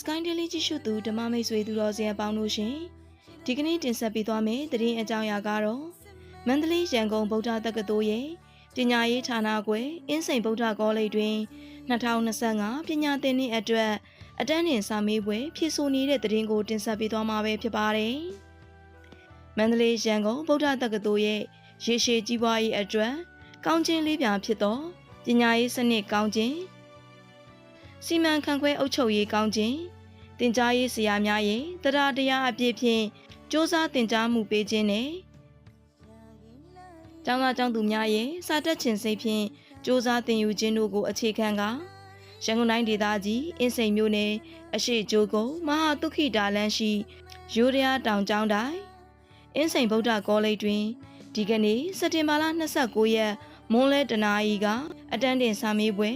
Sky Daily ကြည့်ရှုသူဓမ္မမိတ်ဆွေသူတော်စင်အပေါင်းတို့ရှင်ဒီကနေ့တင်ဆက်ပေးသွားမယ့်သတင်းအကြောင်းအရာကတော့မန္တလေးရန်ကုန်ဗုဒ္ဓတက္ကသိုလ်ရဲ့ပညာရေးဌာနခွဲအင်းစိန်ဗုဒ္ဓကောလိပ်တွင်2025ပညာသင်နှစ်အတွက်အတန်းတင်စာမေးပွဲဖြည့်ဆို့နေတဲ့သတင်းကိုတင်ဆက်ပေးသွားမှာပဲဖြစ်ပါတယ်။မန္တလေးရန်ကုန်ဗုဒ္ဓတက္ကသိုလ်ရဲ့ရေရှည်ကြီးပွားရေးအတွက်ကောင်းခြင်းလေးပြာဖြစ်သော ပညာရေးစနစ်ကောင်းခြင်းစီမံခန့်ခွဲအုပ်ချုပ်ရေးကောင်းခြင်းတင် जा ရေးဆရာများရဲ့တရားတရားအပြည့်ဖြင့်စ조사တင် जा မှုပေးခြင်းနဲ့ကျောင်းသားကျောင်းသူများရဲ့စာတက်ခြင်းစိတ်ဖြင့်စ조사တင်ယူခြင်းတို့ကိုအခြေခံကရန်ကုန်တိုင်းဒေသကြီးအင်းစိန်မြို့နယ်အရှိကျိုးကုန်းမဟာတုခိတာလန်းရှိရိုးရယာတောင်ကျောင်းတိုင်းအင်းစိန်ဗုဒ္ဓကောလိပ်တွင်ဒီကနေ့စက်တင်ဘာလ29ရက် မွန်းလဲတနာရီကအတန်းတင်စာမေးပွဲ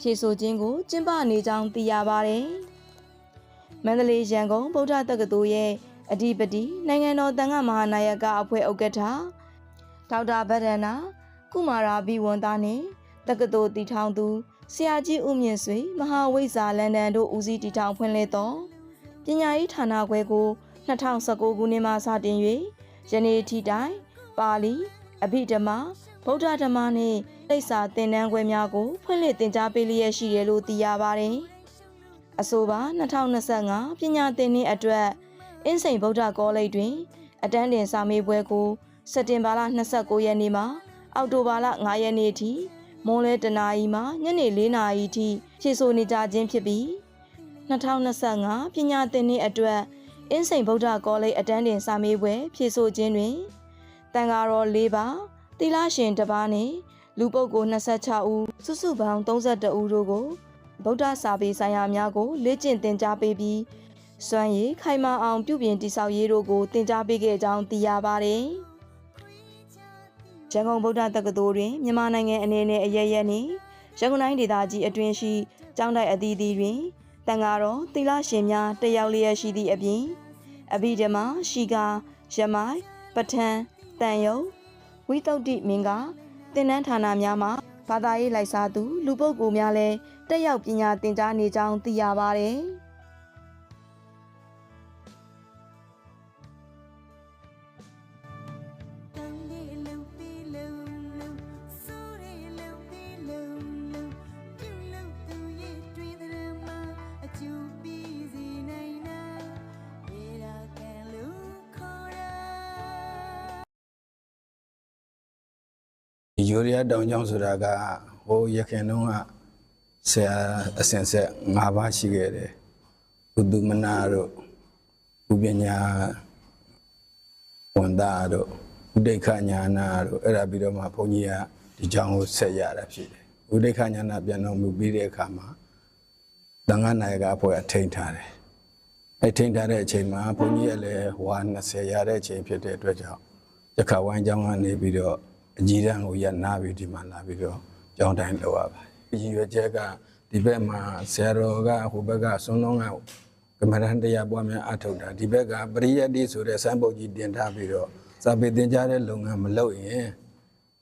ဖြေဆိုခြင်းကိုကျင်းပနေကြောင်းသိရပါတယ်။မန္တလေးရန်ကုန်ဗုဒ္ဓတက္ကသိုလ်ရဲ့အဓိပတိနိုင်ငံတော်တန်ခါမဟာနာယကအဖွဲ့ဥက္ကဋ္ဌဒေါက်တာဗဒနာကုမာရာဘီဝန်သားနှင့်တက္ကသိုလ်တည်ထောင်သူဆရာကြီးဦးမြင့်ဆွေမဟာဝိဇ္ဇာလန်ဒန်တို့ဦးစီးတည်ထောင်ဖွင့်လှစ်သောပညာရေးဌာနခွဲကို2019ခုနှစ်မှစတင်၍ယနေ့ထိတိုင်ပါဠိအဘိဓမ္မာ ဗုဒ္ဓဓမ္မနှင့်တိစ္ဆာသင်တန်းခွဲများကိုဖွင့်လှစ်သင်ကြားပေးလျက်ရှိတယ်လို့သိရပါတယ်။အဆိုပါ2025ပညာသင်နှစ်အတွက်အင်းစိန်ဗုဒ္ဓကောလိပ်တွင် အတန်းတင်စာမေးပွဲကိုစက်တင်ဘာလ29ရက်နေ့မှအောက်တိုဘာလ9ရက်နေ့ထိမွန်းလဲတနာရီမှညနေ4နာရီထိဖြည့်ဆို့နေကြခြင်းဖြစ်ပြီး2025ပညာသင်နှစ်အတွက်အင်းစိန်ဗုဒ္ဓကောလိပ်အတန်းတင်စာမေးပွဲဖြည့်ဆို့ခြင်းတွင်တန်ဃာတော်၄ပါး သီလရှင်တစ်ပါးနှင့်လူပုဂ္ဂိုလ်26ဦးစုစုပေါင်း32ဦးတို့ကိုဗုဒ္ဓစာပေဆိုင်ရာများကိုလေ့ကျင့်သင်ကြားပေးပြီးစွမ်းရည်ခိုင်မာအောင်ပြုပြင်တည်ဆောက်ရေးတို့ကိုသင်ကြားပေးခဲ့ကြောင်းသိရပါတယ်။ရန်ကုန်ဗုဒ္ဓတက္ကသိုလ်တွင်မြန်မာနိုင်ငံအနေနဲ့အရရက်နှင့်ရန်ကုန်တိုင်းဒေသကြီးအတွင်းရှိကျောင်းတိုက်အသီးသီးတွင်တန်ဃာတော်သီလရှင်များတက်ရောက်လျက်ရှိသည့်အပြင်အဘိဓမ္မာရှိကာရမိုင်ပဋ္ဌာန်းတန်ယုံ ဝိတုဒ္ဓိမင်္ဂသင်တန်းဌာနများမှာဘာသာရေးလိုက်စားသူ လူပုဂ္ဂိုလ်များလည်းတက်ရောက်ပညာသင်ကြားနေကြောင်းသိရပါတယ်။ ယူရီးယားတောင်ကျောင်းဆိုတာကဟိုရခင်တုန်းကဆရာအစင်ဆက်၅ပါးရှိခဲ့တယ်။ဥဒ္ဓမနာတို့ဥပညာဝန်သားတို့ဥဒိဋ္ဌညာနာတို့အဲ့ဒါပြီးတော့မှဘုန်းကြီးကဒီကျောင်းကိုဆက်ရတာဖြစ်တယ်။ဥဒိဋ္ဌညာနာပြန်တော်မူပြီးတဲ့အခါမှာတန်ခါနိုင်ကအဖွဲ့အထိန်ထားတယ်။အဲ့ထိန်ထားတဲ့အချိန်မှာဘုန်းကြီးကလည်းဟွာ20ရတဲ့အချိန်ဖြစ်တဲ့အတွက်ကြောင့်ရခဝိုင်းကျောင်းကနေပြီးတော့ အကြီးတန်းကိုရနာပြီးဒီမှာလာပြီးတော့ကျောင်းတိုင်းလောက်ရပါတယ်။ရည်ရွယ်ချက်ကဒီဘက်မှာဆရာတော်ကဟိုဘက်ကဆွန်းလုံးကကမ္မရန်တရားပွားများအထုတ်တာဒီဘက်ကပရိယတ်တိဆိုတဲ့စံပုတ်ကြီးတင်ထားပြီးတော့စာပေသင်ကြားတဲ့လုပ်ငန်းမလုပ်ရင်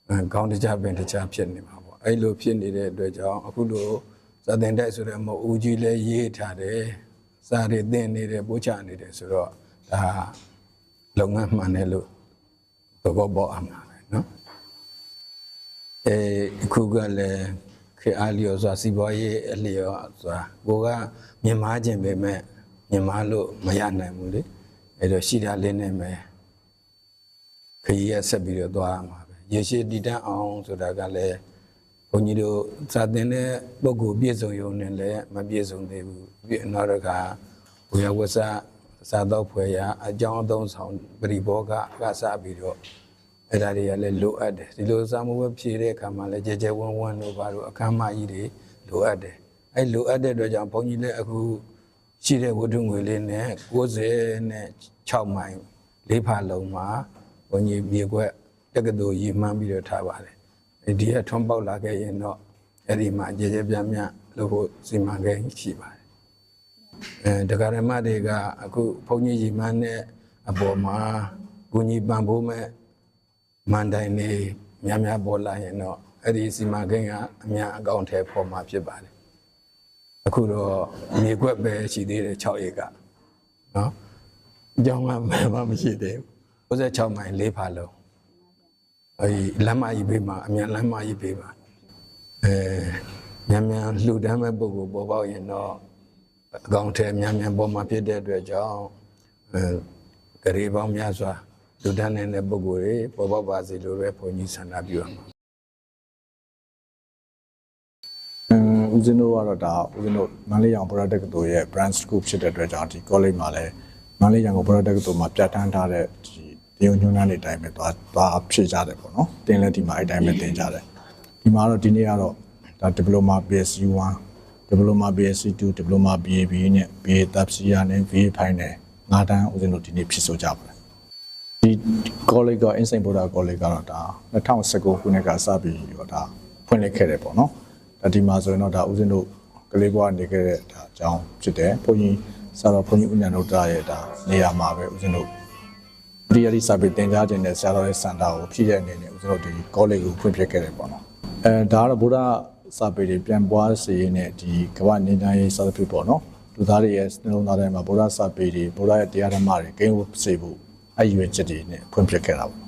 အဲကောင်းတကြပင်တကြဖြစ်နေမှာပေါ့အဲ့လိုဖြစ်နေတဲ့အတွက်ကြောင့်အခုလိုစာသင်တိုက်ဆိုတဲ့မဟုတ်ဦးကြီးလည်းရေးထားတယ်စာတွေသင်နေတယ်ပို့ချနေတယ်ဆိုတော့ဒါလုပ်ငန်းမှန်တယ်လို့သဘောပေါက်အောင်ပါပဲเนาะ အဲအခုကလည်းခေတ်အားလျော်စွာစီးပွားရေးအလျော်စွာကိုကမြန်မာခြင်းပဲမဲ့မြန်မာလို့မရနိုင်ဘူးလေအဲတော့ရှိတာလေးနဲ့ပဲခရီးရဆက်ပြီးတော့သွားရမှာပဲရေရှည်တည်တံ့အောင်ဆိုတာကလည်းဘုန်းကြီးတို့စာသင်တဲ့ပုဂ္ဂိုလ်ပြည့်စုံရုံနဲ့လည်းမပြည့်စုံသေးဘူးပြည့်နောက်တော့ကဝေယဝဆစာတော့ဖွယ်ရအကြောင်းအသုံးဆောင်ပရိဘောဂကစပြီးတော့ အဲ့ဒါတွေကလည်းလိုအပ်တယ်ဒီလိုစာမှုပဲဖြည့်တဲ့အခါမှာလည်းကြဲကြဲဝန်းဝန်းတို့ဘာလို့အခမ်းမကြီးတွေလိုအပ်တယ်အဲ့လိုအပ်တဲ့အတွက်ကြောင့်ဘုန်းကြီးလည်းအခုရှိတဲ့ဝတ္ထုငွေလေးနဲ့90နဲ့6မိုင်လေးဖာလုံးမှာဘုန်းကြီးမြေခွက်တက္ကသိုလ်ရည်မှန်းပြီးတော့ထားပါတယ်အဲ့ဒီကထွန်းပေါက်လာခဲ့ရင်တော့အဲ့ဒီမှာကြဲကြဲပြန့်ပြန့်လို့ဖို့စီမံကိန်းရှိပါတယ်အဲဒကာရမတွေကအခုဘုန်းကြီးရည်မှန်းတဲ့အပေါ်မှာဂုဏီပံ့ပိုးမဲ့ မန်တိုင်နေများများပေါ်လာရင်တော့အဲ့ဒီစီမံကိန်းကအမြန်အကောင့်ထဲပေါ်မှာဖြစ်ပါတယ်အခုတော့မြေကွက်ပဲရှိသေးတယ်6ဧကနော်အကြောင်းကမှမမရှိသေးဘူး96မိုင်၄ဖာလုံးအဲဒီလမ်းမကြီးဘေးမှာအမြန်လမ်းမကြီးဘေးမှာအဲမြန်မြန်လှူဒန်းမဲ့ပုဂ္ဂိုလ်ပေါ်ပေါက်ရင်တော့အကောင့်ထဲမြန်မြန်ပေါ်မှာဖြစ်တဲ့အတွက်ကြောင့်အဲဂရေပေါင်းများစွာ လူဒန်းနေတဲ့ပုဂ္ဂိုလ်တွေပေါ်ပေါက်ပါစေလို့ပဲဘုန်းကြီးဆန္ဒပြုရမှာအင်းဦးဇင်းတို့ကတော့ဒါဦးဇင်းတို့မန္တလေးရောင် product ကတို့ရဲ့ brand scoop ဖြစ်တဲ့အတွက်ကြောင့်ဒီ college မှာလည်းမန္တလေးရောင် product ကတို့မှာပြဋ္ဌာန်းထားတဲ့ဒီတင်ညွှန်းနှန်းတွေအတိုင်းပဲသွားသွားဖြစ်ကြတယ်ပေါ့နော်တင်လဲဒီမှာအဲ့တိုင်းပဲတင်ကြတယ်ဒီမှာတော့ဒီနေ့ကတော့ဒါ diploma BSc 1 diploma BSc 2 diploma BAB နဲ့ BA Tapsia နဲ့ BA Final ငါးတန်းဦးဇင်းတို့ဒီနေ့ဖြစ်ဆိုကြပါတယ် ဒီ college က Insane Buddha College ကတော့ဒါ2019ခုနှစ်ကစပြီးတော့ဒါဖွင့်လှစ်ခဲ့တယ်ပေါ့နော်ဒါဒီမှာဆိုရင်တော့ဒါဦးဇင်းတို့ကလေးဘွားနေခဲ့တဲ့ဒါအကြောင်းဖြစ်တယ်ဘုန်းကြီးဆရာတော်ဘုန်းကြီးဦးဉာဏ်တို့တာရဲ့ဒါနေရာမှာပဲဦးဇင်းတို့ပရိယတိစာပေသင်ကြားခြင်းနဲ့ဆရာတော်ရဲ့စံတာကိုဖြည့်တဲ့အနေနဲ့ဦးဇင်းတို့ဒီ college ကိုဖွင့်ပြခဲ့တယ်ပေါ့နော်အဲဒါကတော့ဗုဒ္ဓစာပေတွေပြန်ပွားစေရင်းနဲ့ဒီကမ္ဘာနေတိုင်းရေးစာပေပေါ့နော်လူသားတွေရဲ့နှလုံးသားထဲမှာဗုဒ္ဓစာပေတွေဗုဒ္ဓရဲ့တရားဓမ္မတွေကိန်းဝတ်စေဖို့ အဲ့ရွယ်ချက်တွေနဲ့ဖွင့်ပြခဲ့တာပေါ့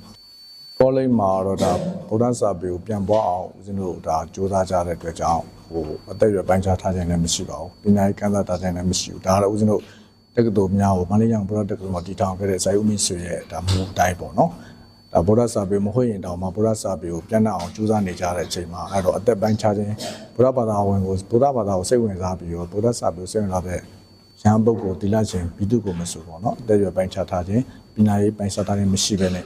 ကောလိပ်မှာတော့ဒါဗုဒ္ဓစာပေကိုပြန်ပွားအောင်ဦးဇင်းတို့ဒါစူးစမ်းကြတဲ့အတွက်ကြောင့်ဟိုအသက်အရွယ်ပိုင်းခြားထားခြင်းလည်းမရှိပါဘူးပညာရေးကန့်သတ်ထားခြင်းလည်းမရှိဘူးဒါကတော့ဦးဇင်းတို့တက္ကသိုလ်များကိုမန္တလေးကျောင်းဗုဒ္ဓတက္ကသိုလ်မှာတည်ထောင်ခဲ့တဲ့ဇာယုမိတ်ဆွေရဲ့ဒါမူအတိုင်းပေါ့နော်ဒါဗုဒ္ဓစာပေမဟုတ်ရင်တောင်မှဗုဒ္ဓစာပေကိုပြန်နှံ့အောင်စူးစမ်းနေကြတဲ့အချိန်မှာအဲ့တော့အသက်ပိုင်းခြားခြင်းဗုဒ္ဓဘာသာဝင်ကိုဗုဒ္ဓဘာသာကိုစိတ်ဝင်စားပြီးတော့ဗုဒ္ဓစာပေကိုစိတ်ဝင်စားတဲ့ရဟန်းပုဂ္ဂိုလ်တိလရှင်ဘိတုကိုမဆိုပေါ့နော်အသက်အရွယ်ပိုင်းခြားထားခြင်း ပညာရေးပိုင်းခြားထားခြင်းမရှိဘဲနဲ့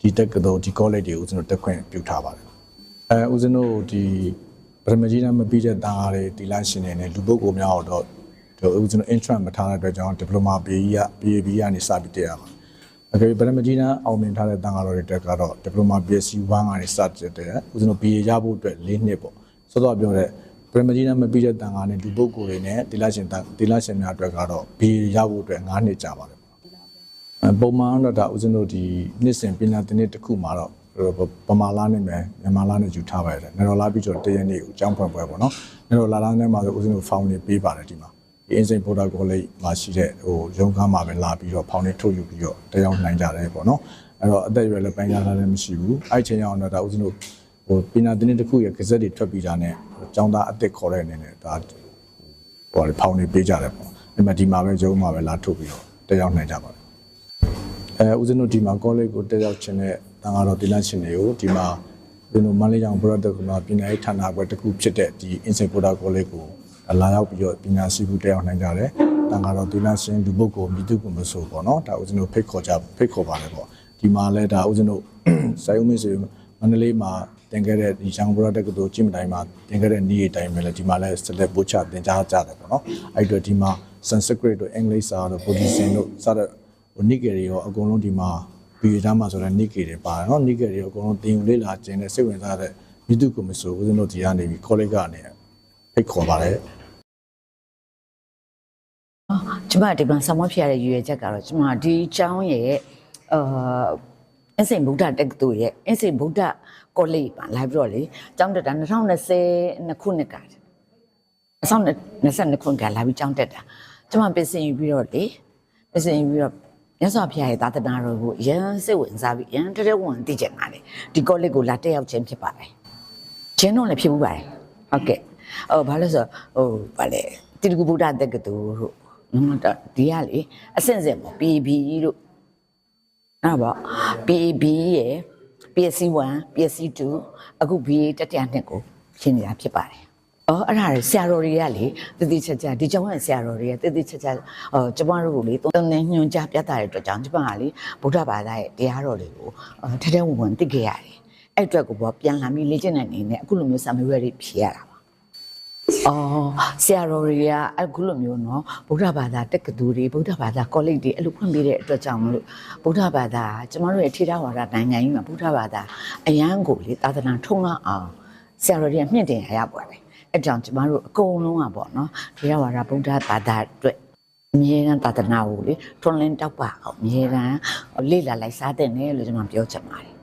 ဒီတက္ကသိုလ်ဒီ college တွေကိုဦးဇင်းတို့တက်ခွင့်ပြုထားပါတယ်အဲဦးဇင်းတို့ဒီပထမကြီးတန်းမပြီးတဲ့တန်အားတွေဒီလိုက်ရှင်နေနဲ့လူပုဂ္ဂိုလ်များတော့ဒီဦးဇင်းတို့ entrance မထားတဲ့အတွက်ကြောင့် diploma BE က BAB ကနေစပြီးတက်ရပါအကြိပထမကြီးတန်းအောင်မြင်ထားတဲ့တန်အားတွေတက်ကတော့ diploma BSc 1ကနေစတက်တယ်ဦးဇင်းတို့ BA ရဖို့အတွက်၄နှစ်ပေါ့စောစောပြောတဲ့ပထမကြီးတန်းမပြီးတဲ့တန်အားနဲ့လူပုဂ္ဂိုလ်တွေနဲ့ဒီလိုက်ရှင်ဒီလိုက်ရှင်များအတွက်ကတော့ BA ရဖို့အတွက်၅နှစ်ကြာပါတယ်အဲ ပုံမှန်တော့ဒါဦးဇင်းတို့ဒီနှစ်စဉ်ပညာသင်နှစ်တစ်ခုမှာတော့ပမာလာနဲ့မယ်မြန်မာလာနဲ့ယူထားပါတယ်။နေတော်လာပြီးတော့တရက်နေ့ကိုအကြောင်းဖွင့်ပွဲပေါ့နော်။နေတော်လာလာနဲ့မှာဆိုဦးဇင်းတို့ဖောင်နေပေးပါတယ်ဒီမှာ။ဒီအင်းစိန်ဗုဒ္ဓကောလိပ်မှာရှိတဲ့ဟိုရုံးခန်းမှာပဲလာပြီးတော့ဖောင်နေထုတ်ယူပြီးတော့တရားနိုင်ကြတယ်ပေါ့နော်။အဲ့တော့အသက်အရွယ်လည်းပိုင်းခြားထားလည်းမရှိဘူး။အဲ့ချိန်ရောက်တော့ဒါဦးဇင်းတို့ဟိုပညာသင်နှစ်တစ်ခုရဲ့ကစက်တွေထွက်ပြီးတာနဲ့ကျောင်းသားအစ်စ်ခေါ်တဲ့အနေနဲ့ဒါဟိုဖောင်နေပေးကြတယ်ပေါ့။အဲ့မှာဒီမှာပဲရုံးမှာပဲလာထုတ်ပြီးတော့တရားနိုင်ကြပါတယ် အဲဦးဇင်းတို့ဒီမှာ college ကိုတက်ရောက်ခြင်းနဲ့တန်ဃာတော်တိလရှင်တွေကိုဒီမှာဦးဇင်းတို့မန္တလေးကျောင်းဘုရားတက္ကသိုလ်မှာပညာရေးဌာနကွယ်တစ်ခုဖြစ်တဲ့ဒီ Insane Buddha College ကိုလာရောက်ပြီးတော့ပညာရှိမှုတက်ရောက်နိုင်ကြတယ်တန်ဃာတော်တိလရှင်လူပုဂ္ဂိုလ်မိတုကုမဆိုပေါ့နော်ဒါဦးဇင်းတို့ဖိတ်ခေါ်ကြဖိတ်ခေါ်ပါတယ်ပေါ့ဒီမှာလဲဒါဦးဇင်းတို့စိုင်းဦးမင်းဆိုမန္တလေးမှာတင်ခဲ့တဲ့ဒီကျောင်းဘုရားတက္ကသိုလ်ကြည့်မတိုင်းမှာတင်ခဲ့တဲ့နေ့အတိုင်းပဲလေဒီမှာလဲဆက်လက်ပို့ချတင်ကြားကြတယ်ပေါ့နော်အဲ့တော့ဒီမှာ Sanskrit တို့ English စာတို့ Buddhism တို့စတဲ့ ဟိုနိကေတွေရောအကုန်လုံးဒီမှာဗီဒီသားမှာဆိုတော့နိကေတွေပါတယ်နော်နိကေတွေရောအကုန်လုံးတင်ယူလေ့လာခြင်းနဲ့စိတ်ဝင်စားတဲ့မိတုကမဆိုဦးဇင်းတို့ဒီကနေပြီး college ကနေဖိတ်ခေါ်ပါတယ်ကျမဒီမှာဆောင်းမဖြစ်ရတဲ့ရည်ရွယ်ချက်ကတော့ကျမဒီအကြောင်းရဲ့အာအင်းစိန်ဗုဒ္ဓတက္ကသိုလ်ရဲ့အင်းစိန်ဗုဒ္ဓကောလိပ်ပါလာပြီးတော့လေကျောင်းတက်တာ2020ခုနှစ်ကအဆောင်22ခုနှစ်ကလာပြီးကျောင်းတက်တာကျမပြင်ဆင်ယူပြီးတော့လေပြင်ဆင်ယူပြီးတော့ မြတ်စွာဘုရားရဲ့သာသနာတော်ကိုအရန်စိတ်ဝင်စားပြီးအရန်တရက်ဝင်သိကျင်တာလေဒီကောလိပ်ကိုလာတက်ရောက်ခြင်းဖြစ်ပါတယ်ကျင်းတော့လည်းဖြစ်ဘူးပါတယ်ဟုတ်ကဲ့ဟိုဘာလို့ဆိုဟိုဘာလဲတိတကူဗုဒ္ဓတက္ကသိုလ်တို့နော်ဒါဒီကလေအဆင့်ဆင့်ပေါ့ PB တို့အဲ့ပေါ့ PB ရယ် PSC 1 PSC 2 အခု BA တတိယနှစ်ကိုရှင်းနေတာဖြစ်ပါတယ် အော်အဲ့ဒါဆရာတော်တွေကလေတည်တည်ချာချာဒီကျောင်းရဲ့ဆရာတော်တွေကတည်တည်ချာချာဟိုကျမတို့ကိုလေတုံးနေညွှန်ကြားပြသတဲ့အတွက်ကြောင့်ကျမကလေဗုဒ္ဓဘာသာရဲ့တရားတော်တွေကိုထဲထဲဝင်ဝင်သိခဲ့ရတယ်အဲ့အတွက်ကိုပေါ့ပြန်လာပြီးလေ့ကျင့်တဲ့အနေနဲ့အခုလိုမျိုးဆာမွေးရတွေဖြေရတာပါ။အော်ဆရာတော်တွေကအခုလိုမျိုးနော်ဗုဒ္ဓဘာသာတက္ကသိုလ်တွေဗုဒ္ဓဘာသာကောလိပ်တွေအဲ့လိုဖွင့်ပေးတဲ့အတွက်ကြောင့်မလို့ဗုဒ္ဓဘာသာကျမတို့ရဲ့ထေရဝါဒနိုင်ငံကြီးမှာဗုဒ္ဓဘာသာအရန်ကိုလေသာသနာထုံးကားအောင်ဆရာတော်တွေကမြင့်တင်ရရပါတယ်။ အဲ့ကြောင့်ကျမတို့အကုန်လုံးကပေါ့နော်ထေရဝါဒဗုဒ္ဓဘာသာအတွက်အမြဲတမ်းသာသနာကိုလေထွန်းလင်းတောက်ပအောင်အမြဲတမ်းလေ့လာလိုက်စားတဲ့နဲ့လို့ကျွန်မပြောချင်ပါတယ်